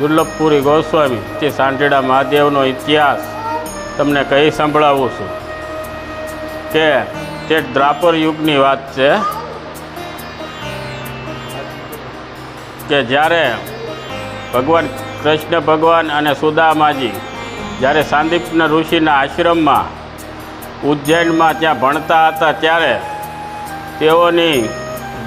દુર્લભપુરી ગોસ્વામી તે સાંઢેડા મહાદેવનો ઇતિહાસ તમને કહી સંભળાવું છું. કે તે દ્રાપર યુગની વાત છે. કે જ્યારે ભગવાન કૃષ્ણ ભગવાન અને સુદામાજી જ્યારે સાંદીપના ઋષિના આશ્રમમાં ઉજ્જૈનમાં ત્યાં ભણતા હતા, ત્યારે તેઓની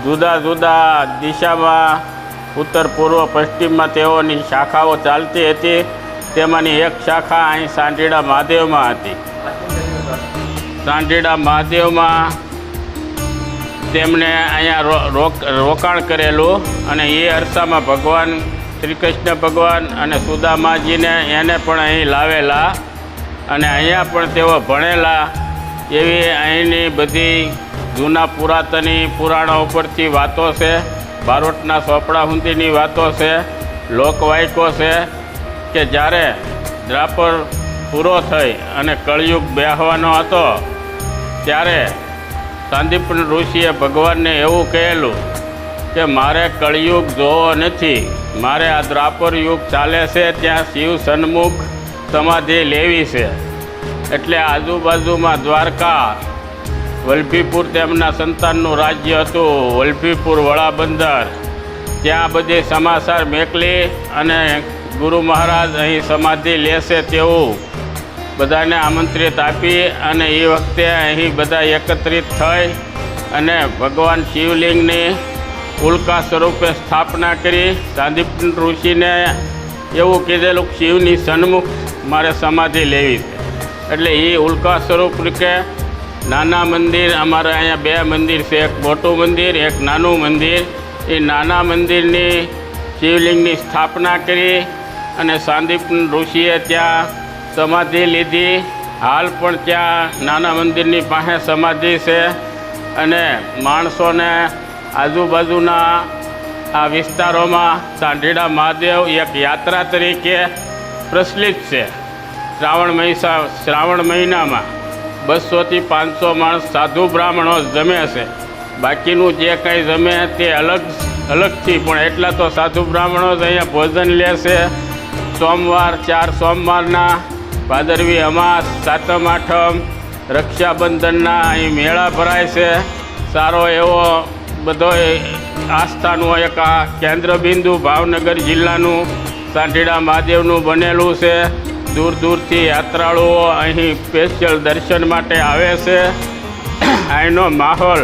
જુદા જુદા દિશામાં ઉત્તર પૂર્વ પશ્ચિમમાં તેઓની શાખાઓ ચાલતી હતી. તેમાંની એક શાખા અહીં સાંઢીડા મહાદેવમાં હતી. સાંઢીડા મહાદેવમાં તેમણે અહીંયા રોકાણ કરેલું અને એ અરસામાં ભગવાન શ્રી કૃષ્ણ ભગવાન અને સુદામાજીને એને પણ અહીં લાવેલા અને અહીંયા પણ તેઓ ભણેલા એવી અહીંની બધી જૂના પુરાતની પુરાણો ઉપરથી વાતો છે. બારોટના સોપડા હુંદીની વાતો છે, લોકવાયકો છે કે જ્યારે દ્રાપર પૂરો થઈ અને કળયુગ બેહવાનો હતો, ત્યારે સાંદીપન ઋષિએ ભગવાનને એવું કહેલું કે મારે કળયુગ જોવો નથી, મારે આ દ્રાપર યુગ ચાલે છે, ત્યાં શિવ સન્મુખ સમાધિ લેવી છે. એટલે આજુબાજુમાં દ્વારકા વલભીપુર તેમના સંતાનનું રાજ્ય હતું. વલભીપુર વડાબંદર. ત્યાં બધે સમાચાર મેકલી અને ગુરુ મહારાજ અહીં સમાધિ લેશે તેવું બધાને આમંત્રિત આપી અને એ વખતે અહીં બધા એકત્રિત થઈ અને ભગવાન શિવલિંગની ઉલ્કા સ્વરૂપે સ્થાપના કરી. સાંદીપ ઋષિને એવું કીધેલું શિવની સન્મુખ મારે સમાધિ લેવી એટલે એ ઉલ્કા સ્વરૂપ કે નાના મંદિર, અમારે અહીંયા બે મંદિર છે. એક મોટું મંદિર, એક નાનું મંદિર. એ નાના મંદિરની શિવલિંગની સ્થાપના કરી અને સાંદીપ ઋષિએ ત્યાં સમાધિ લીધી. હાલ પણ ત્યાં નાના મંદિરની પાસે સમાધિ છે અને માણસોને આજુબાજુના આ વિસ્તારોમાં સાંઢીડા મહાદેવ એક યાત્રા તરીકે પ્રચલિત છે. શ્રાવણ મહિસા, શ્રાવણ મહિનામાં. બસોથી પાંચસો માણસ સાધુ બ્રાહ્મણો જમે છે. બાકીનું જે કંઈ જમે તે અલગ, અલગથી, પણ એટલા તો સાધુ બ્રાહ્મણો જ અહીંયા ભોજન લે છે. સોમવાર, ચાર સોમવારના, ભાદરવી અમાસ, સાતમ, આઠમ, રક્ષાબંધનના, અહીં મેળા ભરાય છે. સારો એવો બધો આસ્થાનો એક આ કેન્દ્ર બિંદુ ભાવનગર જિલ્લાનું, સાંઢીડા મહાદેવનું બનેલું છે. દૂર દૂરથી યાત્રાળુઓ અહીં સ્પેશિયલ દર્શન માટે આવે છે. અહીંનો માહોલ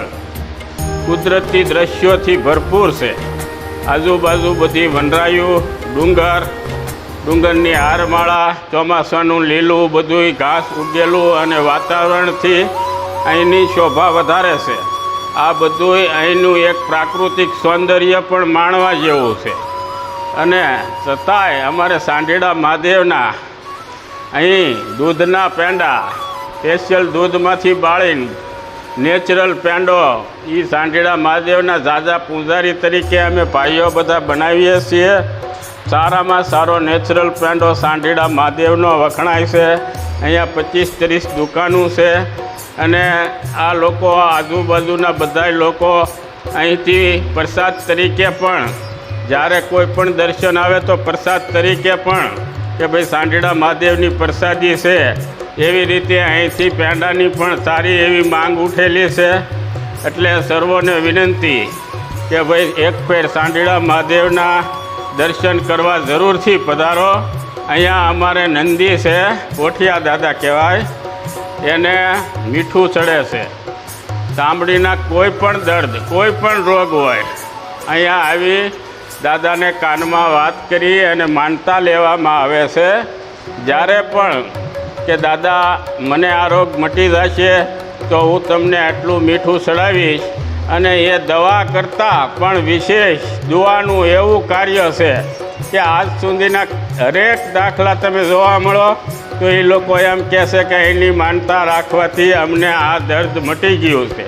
કુદરતી દ્રશ્યોથી ભરપૂર છે. આજુબાજુ બધી વનરાયું, ડુંગર, ડુંગરની હારમાળા ચોમાસાનું લીલું બધું ઘાસ ઉગેલું અને વાતાવરણથી અહીંની શોભા વધારે છે. આ બધું અહીંનું એક પ્રાકૃતિક સૌંદર્ય પણ માણવા જેવું છે. અને છતાંય અમારે સાંઢેડા મહાદેવના અહીં દૂધના પેંડા, સ્પેશિયલ દૂધમાંથી બાળીને, નેચરલ પેંડો એ સાંઢીડા મહાદેવના ઝાઝા પૂજારી તરીકે અમે ભાઈઓ બધા બનાવીએ છીએ. સારામાં સારો નેચરલ પેંડો સાંઢીડા મહાદેવનો વખણાય છે. અહીંયા પચીસ ત્રીસ દુકાનો છે અને આ લોકો આજુબાજુના બધા લોકો અહીંથી પ્રસાદ તરીકે પણ, જ્યારે કોઈ પણ દર્શન આવે તો પ્રસાદ તરીકે પણ કે ભાઈ સાંઢેડા મહાદેવની પ્રસાદી છે. એવી રીતે અહીંથી પેંડાની પણ સારી એવી માંગ ઉઠેલી છે. એટલે સર્વોને વિનંતી કે ભાઈ એક ફેર સાંઢેડા મહાદેવના દર્શન કરવા જરૂરથી પધારો. અહીંયા અમારે નંદી છે, કોઠિયા દાદા કહેવાય. એને મીઠું ચડે છે. ચામડીના કોઈ પણ દર્દ, કોઈ પણ રોગ હોય, અહીંયા આવી દાદાને કાનમાં વાત કરી અને માનતા લેવામાં આવે છે. જ્યારે પણ કે દાદા, મને આ રોગ મટી જશે, તો હું તમને આટલું મીઠું ચડાવીશ અને એ દવા કરતાં પણ વિશેષ દુઆનું એવું કાર્ય છે કે આજ સુધીના હરેક દાખલા તમે જોવા મળો, તો એ લોકો એમ કહેશે કે એની માનતા રાખવાથી અમને આ દર્દ મટી ગયું છે.